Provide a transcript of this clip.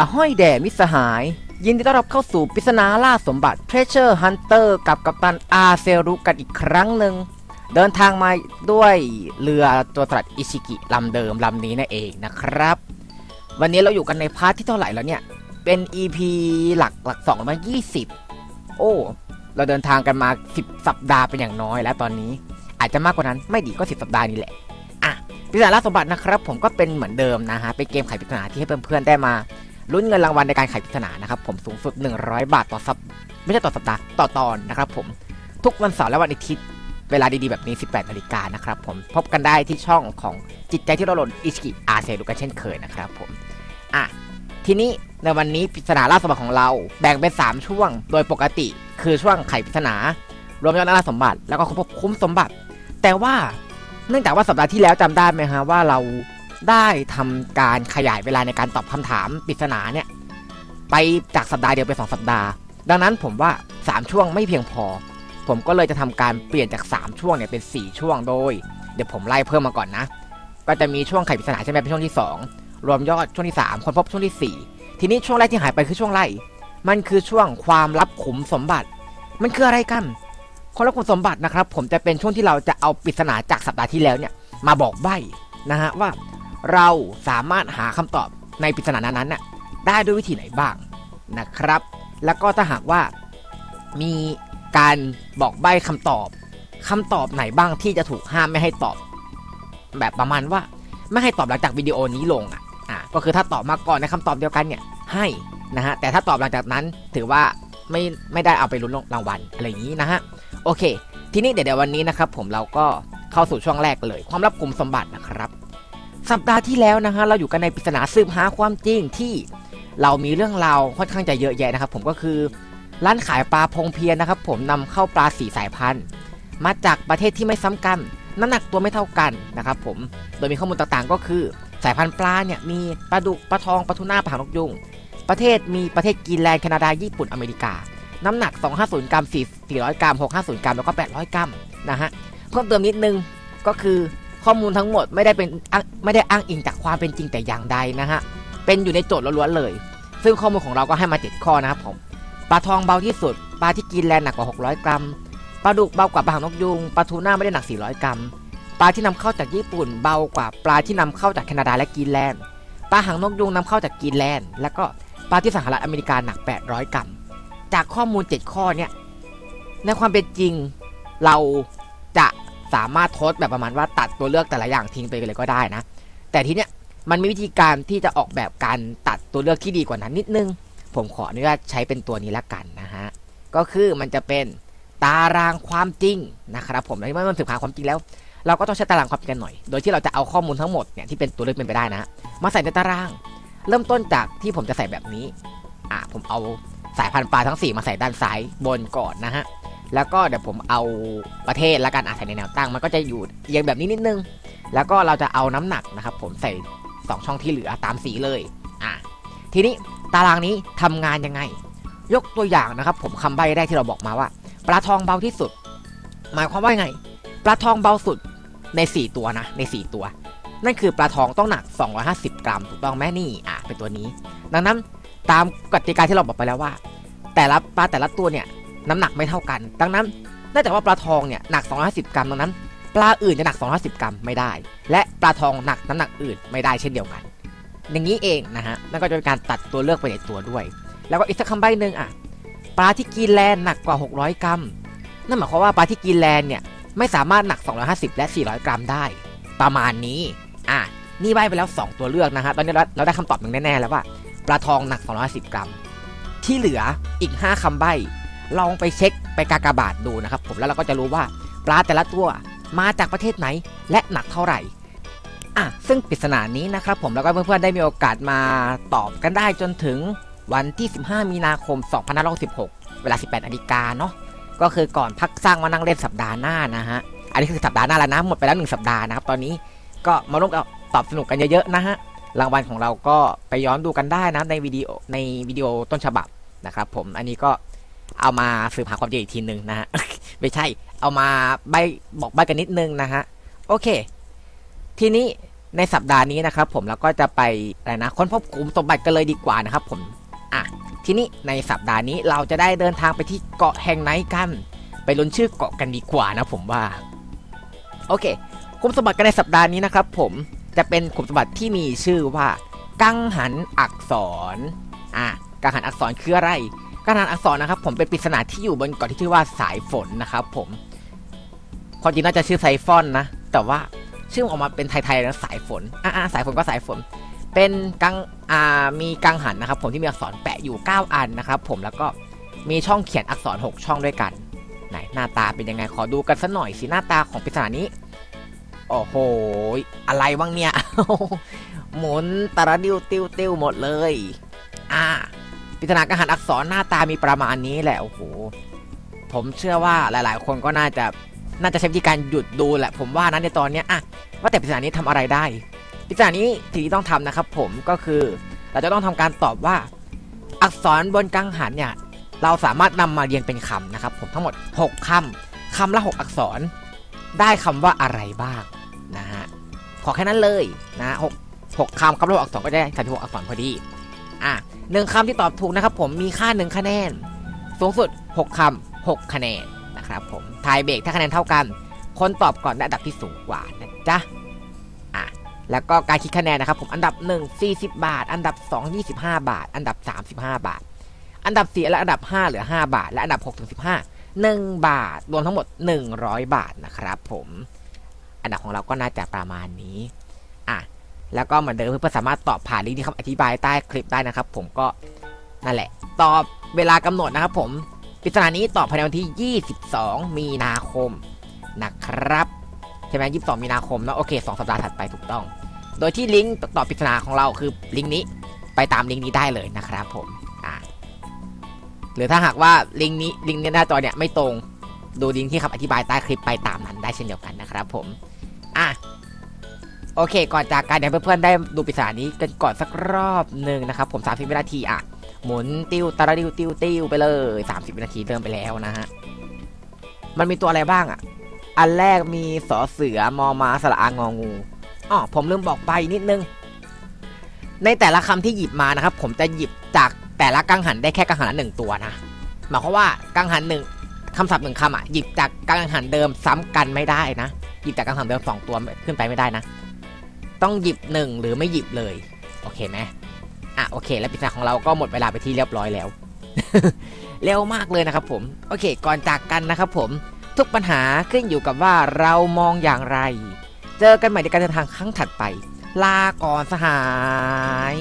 อห้อยแด่มิสหาย ยินดีต้อนรับเข้าสู่ปริศนาล่าสมบัติ Treasure Hunter กับกัปตันอาเซรุกันอีกครั้งหนึ่ง เดินทางมาด้วยเรือตัวสลัดอิชิกิลำเดิมลำนี้นั่นเองนะครับ วันนี้เราอยู่กันในพาร์ทที่เท่าไหร่แล้วเนี่ย เป็น EP หลักหลักสองมา20 โอ้ เราเดินทางกันมา 10 สัปดาห์เป็นอย่างน้อยแล้วตอนนี้ อาจจะมากกว่านั้นไม่ดีก็ 10 สัปดาห์นี่แหละ อะปริศนาล่าสมบัตินะครับ ผมก็เป็นเหมือนเดิมนะฮะเป็นเกมไขปริศนาที่ให้เพื่อนๆได้มา ลุ้นเงินรางวัลในการไขปริศนานะครับผมสูงสุด 100 บาทต่อสัปไม่ใช่ต่อสัปดาห์ต่อตอนนะครับผมทุกวันเสาร์และวันอาทิตย์เวลาดีๆ แบบนี้ 18นาฬิกานะครับผมพบกันได้ที่ช่องของจิตใจที่เราหล่นอิสกิอาเซดูกันเช่นเคยนะครับผมอะทีนี้ในวันนี้ปริศนาล่าสมบัติของเราแบ่งเป็น 3 ช่วง โดยปกติคือช่วงไขปริศนารวมยอดล่าสมบัติแล้วก็คุ้มสมบัติ แต่ว่าเนื่องจากว่าสัปดาห์ที่แล้วจำได้ไหมฮะว่าเรา ได้ทำการขยายเวลาในการตอบคำถามปริศนาเนี่ยไปจากสัปดาห์เดียวไปนสองสัปดาห์ ดังนั้นผมว่า 3 ช่วงไม่เพียงพอ ผมก็เลยจะทำการเปลี่ยนจาก 3 ช่วงเนี่ยเป็น 4 ช่วงโดย เดี๋ยวผมไล่เพิ่มมาก่อนนะ ก็จะมีช่วงไขปริศนาใช่ไหมเป็นช่วงที่ 2 รวมยอดช่วงที่ 3 คนพบช่วงที่ 4 ทีนี้ช่วงแรกที่หายไปคือช่วงไล่มันคือช่วงความลับขุมสมบัติ มันคืออะไรกันความลับขุมสมบัตินะครับ ผมจะเป็นช่วงที่เราจะเอาปริศนาจากสัปดาห์ที่แล้วเนี่ยมาบอกใบ้นะฮะว่า เราสามารถหาคำตอบในปริศนานั้นๆน่ะได้ด้วยวิธีไหนบ้างนะครับ แล้วก็ถ้าหากว่ามีการบอกใบ้คำตอบคำตอบไหนบ้างที่จะถูกห้ามไม่ให้ตอบ แบบประมาณว่าไม่ให้ตอบหลังจากวิดีโอนี้ลงอะอะก็คือถ้าตอบมาก่อนในคำตอบเดียวกันเนี่ยให้นะฮะแต่ถ้าตอบหลังจากนั้นถือว่าไม่ไม่ได้เอาไปลุ้นรางวัลอะไรอย่างนี้นะฮะโอเค ทีนี้เดี๋ยววันนี้นะครับผมเราก็เข้าสู่ช่วงแรกเลย ความลับกลุ่มสมบัตินะครับ สัปดาห์ที่แล้วนะฮะเราอยู่กันในปริศนาสืบหาความจริงที่เรามีเรื่องราวค่อนข้างจะเยอะแยะนะครับ ผมก็คือร้านขายปลาพงเพียรนะครับ ผมนำเข้าปลาสีสายพันธุ์ มาจากประเทศที่ไม่ซ้ำกัน น้ำหนักตัวไม่เท่ากันนะครับ ผมโดยมีข้อมูลต่างๆ ก็คือ สายพันธุ์ปลาเนี่ยมีปลาดุกปลาทองปลาทูน่าปลาหางนกยุงประเทศมีประเทศกรีนแลนด์แคนาดาญี่ปุ่นอเมริกา น้ำหนัก 250 กรัม 400 กรัม 650 กรัมแล้วก็ 800 กรัมนะฮะเพิ่มเติมนิดนึงก็คือ ข้อมูลทั้งหมดไม่ได้เป็นไม่ได้อ้างอิงจากความเป็นจริงแต่อย่างใดนะฮะ เป็นอยู่ในโจทย์ล้วนๆเลย ซึ่งข้อมูลของเราก็ให้มา7ข้อนะครับผมปลาทองเบาที่สุดปลาที่กินแลนด์หนักกว่า 600 กรัมปลาดุกเบากว่าปลาหางนกยุงปลาทูน่าไม่ได้หนัก 400 กรัมปลาที่นำเข้าจากญี่ปุ่นเบากว่าปลาที่นำเข้าจากแคนาดาและกรีนแลนด์ปลาหางนกยุงนำเข้าจากกรีนแลนด์แล้วก็ปลาที่สหรัฐอเมริกาหนัก 800 กรัม จากข้อมูล 7 ข้อเนี่ยในความเป็นจริงเรา สามารถทดแบบประมาณว่าตัดตัวเลือกแต่ละอย่างทิ้งไปเลยก็ได้นะ แต่ทีเนี้ยมันมีวิธีการที่จะออกแบบการตัดตัวเลือกที่ดีกว่านั้นนิดนึง ผมขออนุญาตใช้เป็นตัวนี้ละกันนะฮะ ก็คือมันจะเป็นตารางความจริงนะครับผมในเมื่อมันสืบหาความจริงแล้ว เราก็ต้องใช้ตารางความจริงกันหน่อย โดยที่เราจะเอาข้อมูลทั้งหมดเนี่ยที่เป็นตัวเลือกเป็นไปได้นะฮะมาใส่ในตาราง เริ่มต้นจากที่ผมจะใส่แบบนี้ อะผมเอาสายพันธุ์ปลาทั้ง 4 มาใส่ด้านซ้ายบนก่อนนะฮะ แล้วก็เดี๋ยวผมเอาประเทศและการอาศัยในแนวตั้งมันก็จะอยู่เอียงแบบนี้นิดนึง แล้วก็เราจะเอาน้ำหนักนะครับ ผมใส่ 2 ช่องที่เหลือตามสีเลยอะทีนี้ตารางนี้ทำงานยังไง ยกตัวอย่างนะครับ ผมคำใบ้แรกที่เราบอกมาว่าปลาทองเบาที่สุด หมายความว่าไงปลาทองเบาสุดใน 4 ตัวนะใน 4 ตัว นั่นคือปลาทองต้องหนัก 250 กรัมถูกต้องไหมนี่อะเป็นตัวนี้ ดังนั้นตามกติกาที่เราบอกไปแล้วว่า แต่ละปลาแต่ละตัวเนี่ย น้ำหนักไม่เท่ากัน ดังนั้นเนื่องจากว่าปลาทองเนี่ยหนัก 250 กรัมดังนั้น ปลาอื่นจะหนัก 250 กรัมไม่ได้ และปลาทองหนักน้ำหนักอื่นไม่ได้เช่นเดียวกัน อย่างนี้เองนะฮะนั่นก็จะเป็นการตัดตัวเลือกไปในตัวด้วย แล้วก็อีกสักคำใบ้หนึ่งอะปลาที่กินแลนหนักกว่า 600 กรัม นั่นหมายความว่าปลาที่กินแลนเนี่ยไม่สามารถหนัก 250 และ 400 กรัมได้ ประมาณนี้อะนี่ใบไปแล้ว 2 ตัวเลือกนะฮะตอนนี้เราเราได้คำตอบหนึ่งแน่ๆแล้วว่าปลาทองหนัก 250 กรัม ที่เหลืออีก 5คำใบ ลองไปเช็คไปกากบาทดูนะครับผมแล้วเราก็จะรู้ว่าปลาแต่ละตัวมาจากประเทศไหนและหนักเท่าไหร่อะซึ่งปริศนานี้นะครับผมแล้วก็เพื่อนๆได้มีโอกาสมาตอบกันได้จนถึงวันที่ 15 มีนาคม 2566เวลา 18นาฬิกาเนาะก็คือก่อนพักสร้างมานั่งเล่นสัปดาห์หน้านะฮะอันนี้คือสัปดาห์หน้าแล้วนะหมดไปแล้วหนึ่งสัปดาห์นะครับตอนนี้ก็มาร่วมกับตอบสนุกกันเยอะๆนะฮะรางวัลของเราก็ไปย้อนดูกันได้นะในวิดีโอในวิดีโอต้นฉบับนะครับผมอันนี้ก็ เอามาสืบหาความจริงอีกทีหนึ่งนะฮะ ไม่ใช่ เอามาใบบอกใบกันนิดนึงนะฮะ โอเค ทีนี้ในสัปดาห์นี้นะครับ ผมแล้วก็จะไปอะไรนะค้นพบขุมสมบัติกันเลยดีกว่านะครับ ผม อะ ทีนี้ในสัปดาห์นี้เราจะได้เดินทางไปที่เกาะแห่งไหนกัน ไปลุ้นชื่อเกาะกันดีกว่านะผมว่า โอเคขุมสมบัติกันในสัปดาห์นี้นะครับ ผมจะเป็นขุมสมบัติที่มีชื่อว่า กังหันอักษร อะ กังหันอักษรคืออะไร กังหันอักษรนะครับผมเป็นปริศนาที่อยู่บนเกาะที่ชื่อว่าสายฝนนะครับผมความจริงน่าจะชื่อไซฟอนนะ แต่ว่าชื่อออกมาเป็นไทยๆนะสายฝนอ่าสายฝนก็สายฝน เป็นกังอ่ามีกังหันนะครับผมที่มีอักษรแปะอยู่ 9 อันนะครับผมแล้วก็มีช่องเขียนอักษร 6 ช่องด้วยกันไหนหน้าตาเป็นยังไงขอดูกันสักหน่อยสิหน้าตาของปริศนานี้โอ้โห อะไรบ้างเนี่ย หมุนตะระดิวติวติวหมดเลย อ่า ปริศนากังหันอักษรหน้าตามีประมาณนี้แหละโอ้โหผมเชื่อว่าหลาย ๆ คนก็น่าจะน่าจะใช้วิธีการหยุดดูแหละ ผมว่านั้นในตอนนี้อะว่าแต่ปริศนานี้ทำอะไรได้ปริศนานี้สิ่งที่ต้องทำนะครับ ผมก็คือเราจะต้องทำการตอบว่า อักษรบนกังหันเนี่ยเราสามารถนำมาเรียงเป็นคำนะครับ ผมทั้งหมด 6คำคำละ 6 อักษร ได้คำว่าอะไรบ้างนะฮะขอแค่นั้นเลยนะหกหกคำคำละหกอักษรก็ได้สามสิบหกอักษรพอดี อะหนึ่งคำที่ตอบถูกนะครับผมมีค่าหนึ่งคะแนน สูงสุด 6คำ6คะแนนนะครับผมทายเบรกถ้าคะแนนเท่ากัน คนตอบก่อนได้อันดับที่สูงกว่านะจ๊ะอะแล้วก็การคิดคะแนนนะครับผมอันดับ 1 40 บาท อันดับ 2 25 บาท อันดับ 35 บาท อันดับ4และอันดับ 5 เหลือ 5 บาท และอันดับ6ถึง15 1 บาทรวมทั้งหมด 100 บาทนะครับผม อันดับของเราก็น่าจะประมาณนี้ แล้วก็เหมือนเดิมเพื่อนๆสามารถตอบผ่านลิงก์ที่คำอธิบายใต้คลิปได้นะครับ ผมก็นั่นแหละ ตอบเวลากำหนดนะครับ ผมปริศนานี้ตอบภายในวันที่ 22 มีนาคมนะครับใช่ไหม22 มีนาคมเนาะโอเค 2 สัปดาห์ถัดไปถูกต้อง โดยที่ลิงก์ตอบปริศนาของเราคือลิงก์นี้ไปตามลิงก์นี้ได้เลยนะครับผมอะหรือถ้าหากว่าลิงก์นี้ลิงก์ในหน้าจอเนี่ยไม่ตรงดูลิงก์ที่คำอธิบายใต้คลิปไปตามนั้นได้เช่นเดียวกันนะครับผมอะ โอเค ก่อนจากการเดี๋ยวเพื่อนๆได้ดูปิศนานี้กันก่อนสักรอบหนึ่งนะครับ ผม30วินาทีอะ หมุนติ้วตาราดิวติ้วติ้วไปเลย 30วินาทีเริ่มไปแล้วนะฮะ มันมีตัวอะไรบ้างอะ อันแรกมีสอเสือมอมาสระอางองูอ๋อผมลืมบอกไปนิดนึง ในแต่ละคำที่หยิบมานะครับ ผมจะหยิบจากแต่ละกังหันได้แค่กังหันละหนึ่งตัวนะหมายความว่ากังหันหนึ่งคำศัพท์หนึ่งคำอะหยิบจากกังหันเดิมซ้ำกันไม่ได้นะหยิบจากกังหันเดิมสองตัวขึ้นไปไม่ได้นะ ต้องหยิบหนึ่งหรือไม่หยิบเลย โอเคไหมอะโอเค แล้วปริศนาของเราก็หมดเวลาไปที่เรียบร้อยแล้ว เร็วมากเลยนะครับผมโอเค ก่อนจากกันนะครับผมทุกปัญหาขึ้นอยู่กับว่าเรามองอย่างไร เจอกันใหม่ในการเดินทางครั้งถัดไป ลาก่อนสหาย